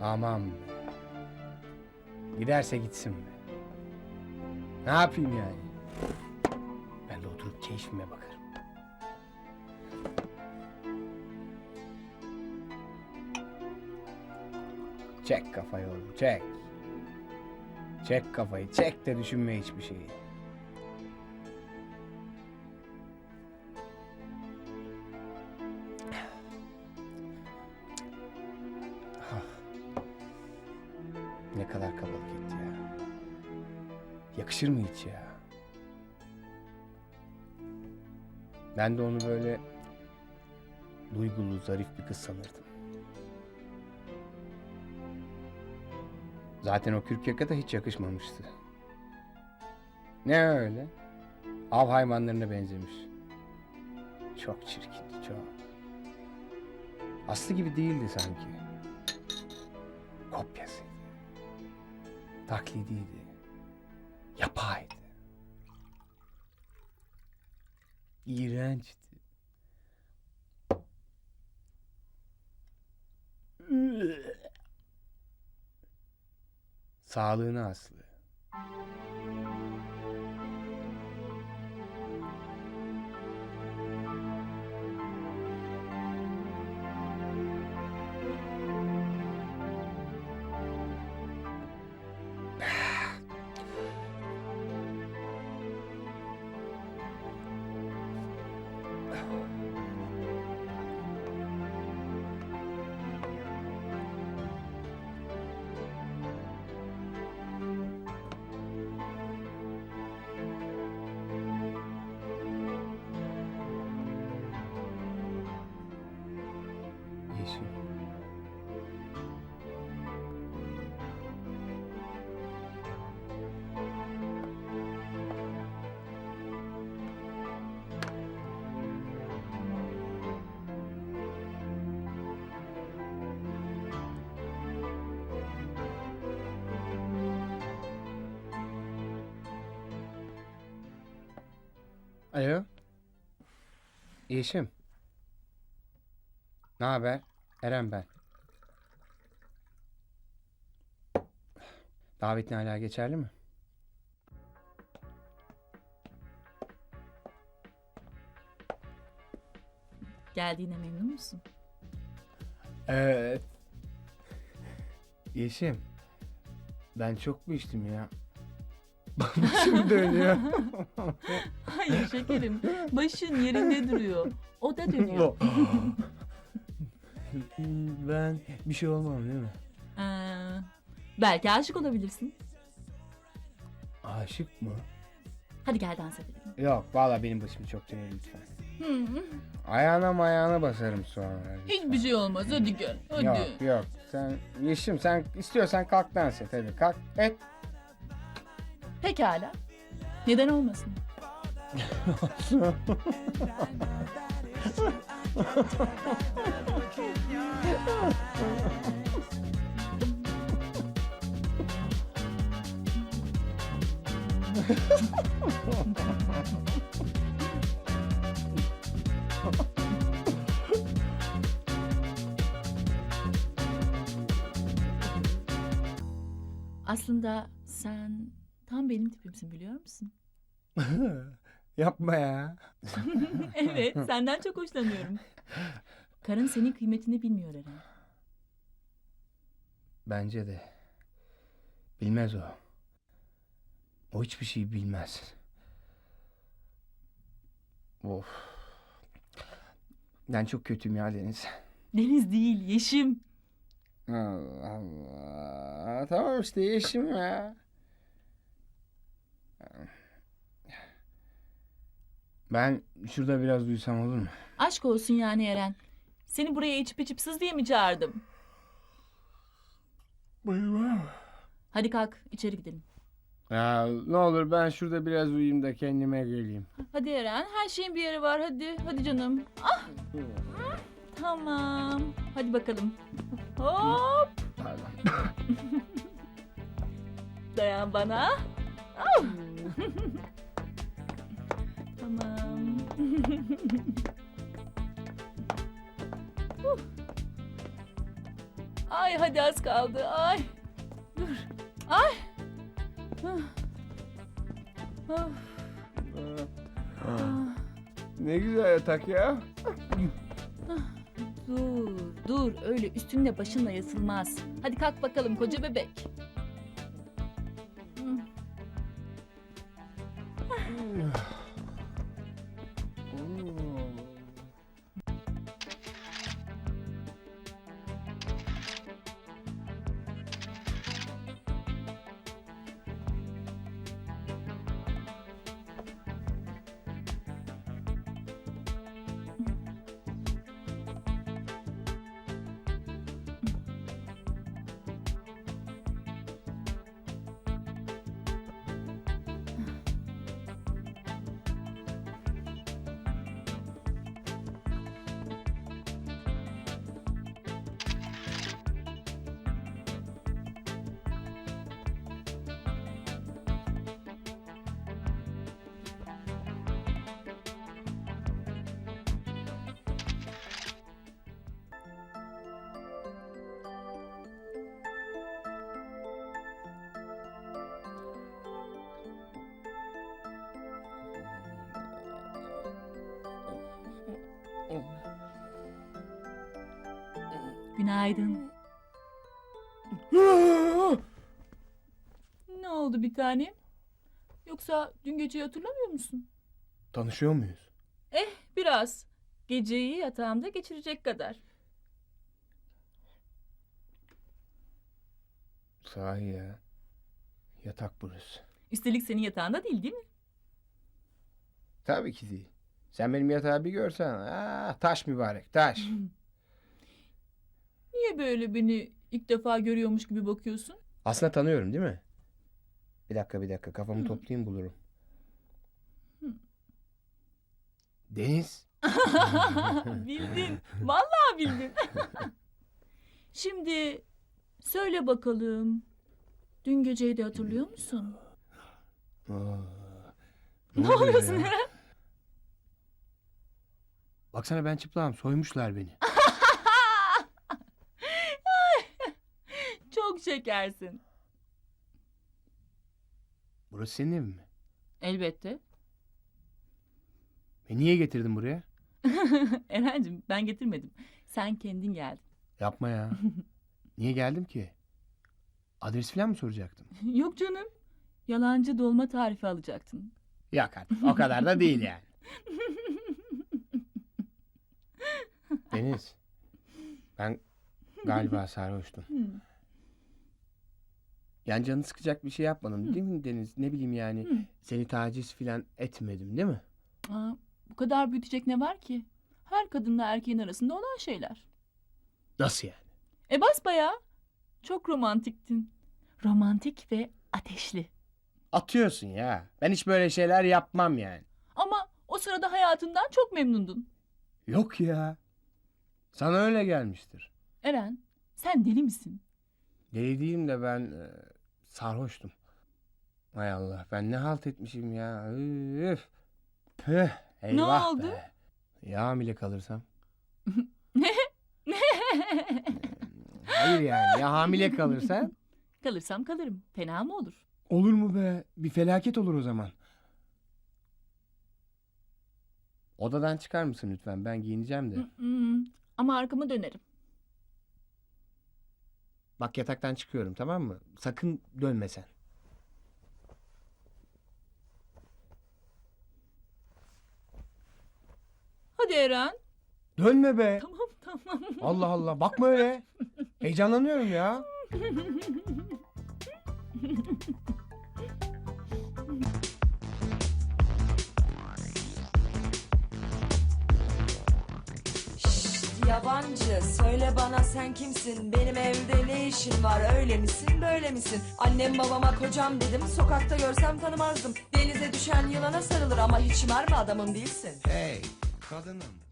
Aman. Giderse gitsin be. Ne yapayım yani? Ben de oturup keyfime bakarım. Çek kafayı oğlum çek. Çek kafayı çek de düşünme hiçbir şeyi. Ne kadar kabalık etti ya. Yakışır mı hiç ya? Ben de onu böyle duygulu, zarif bir kız sanırdım. Zaten o kürk yaka da hiç yakışmamıştı. Ne öyle? Av hayvanlarına benzemiş. Çok çirkindi, çok. Aslı gibi değildi sanki. Kopyasıydı. Taklidiydi. Yapaydı. İğrençti. Sağlığına Aslı. Alo. Yeşim. Ne haber? Eren ben. Davetin hala geçerli mi? Geldiğine memnun musun? Evet. Yeşim. Ben çok mu içtim ya? Başım dönüyor. Hayır şekerim. Başın yerinde duruyor. O da dönüyor. ben bir şey olmam değil mi? Ee, belki aşık olabilirsin. Aşık mı? Hadi gel dans edelim. Yok valla benim başım çok dönüyor lütfen. Hı, Ayağına mayağına basarım sonra. lütfen. hiçbir şey olmaz. Hadi gel. Hadi. Yok yok. Sen Yeşim sen istiyorsan kalk dans et hadi kalk et. Pekala. Neden olmasın? Aslında sen tam benim tipimsin biliyor musun? Yapma ya. evet, senden çok hoşlanıyorum. Karın senin kıymetini bilmiyor Eren. Bence de. Bilmez o. O hiçbir şey bilmez. Of. Ben çok kötüyüm ya Deniz. Deniz değil, Yeşim. Allah Allah. Tamam işte yeşim ya. Ben şurada biraz uyusam olur mu? Aşk olsun yani Eren. Seni buraya içip içip sız diye mi çağırdım? Hadi kalk, içeri gidelim. Ya ne olur ben şurada biraz uyuyayım da kendime geleyim. Hadi Eren, her şeyin bir yeri var. Hadi, hadi canım. Ah, tamam. Hadi bakalım. Hop, Pardon. dayan bana. Ah. tamam. Huh. Ay hadi az kaldı. Ay. Dur. Ay. Ah. Ah. Ah. Ne güzel yatak ya. Dur, dur. Öyle üstünle başınla yasılmaz. Hadi kalk bakalım koca bebek. Günaydın. Ne oldu bir tanem? Yoksa dün geceyi hatırlamıyor musun? Tanışıyor muyuz? Eh biraz. Geceyi yatağımda geçirecek kadar. Sahi ya. Yatak burası. Üstelik senin yatağında değil değil mi? Tabii ki değil. Sen benim yatağı bir görsen. Aa, taş mübarek taş. Niye böyle beni ilk defa görüyormuş gibi bakıyorsun? Aslında tanıyorum değil mi? Bir dakika bir dakika kafamı Hı. toplayayım bulurum. Hı. Deniz. bildin. Vallahi bildin. Şimdi söyle bakalım. Dün geceyi de hatırlıyor musun? Aa, Ne oluyor oluyorsun? Eren? Baksana ben çıplağım soymuşlar beni. Çok şekersin. Burası senin evin mi? Elbette. E niye getirdin buraya? Eren'cim ben getirmedim. Sen kendin geldin. Yapma ya. niye geldim ki? Adres falan mı soracaktım? Yok canım. Yalancı dolma tarifi alacaktın. Yok artık o kadar da değil yani. Deniz. Ben galiba sarhoştum. Yani canını sıkacak bir şey yapmadım değil mi Deniz? Ne bileyim yani Hı. seni taciz falan etmedim değil mi? Aa, bu kadar büyütecek ne var ki? Her kadınla erkeğin arasında olan şeyler. Nasıl yani? E basbayağı. Çok romantiktin. Romantik ve ateşli. Atıyorsun ya. Ben hiç böyle şeyler yapmam yani. Ama o sırada hayatından çok memnundun. Yok ya. Sana öyle gelmiştir. Eren, sen deli misin? Deli değilim de ben e, sarhoştum. Hay Allah ben ne halt etmişim ya. Üf. Püh. Eyvah oldu? be. Ya hamile kalırsam? Hayır yani ya hamile kalırsan? Kalırsam kalırım. Fena mı olur? Olur mu be? Bir felaket olur o zaman. Odadan çıkar mısın lütfen? Ben giyineceğim de. Ama arkamı dönerim. Bak yataktan çıkıyorum tamam mı? Sakın dönme sen. Hadi Eren. Dönme be. Tamam tamam. Allah Allah. Bakma öyle. Heyecanlanıyorum ya. yabancı söyle bana sen kimsin? Benim evde ne işin var? Öyle misin böyle misin? Annem babama kocam dedim sokakta görsem tanımazdım. Denize düşen yılana sarılır ama hiç mermi adamım değilsin. Hey kadınım.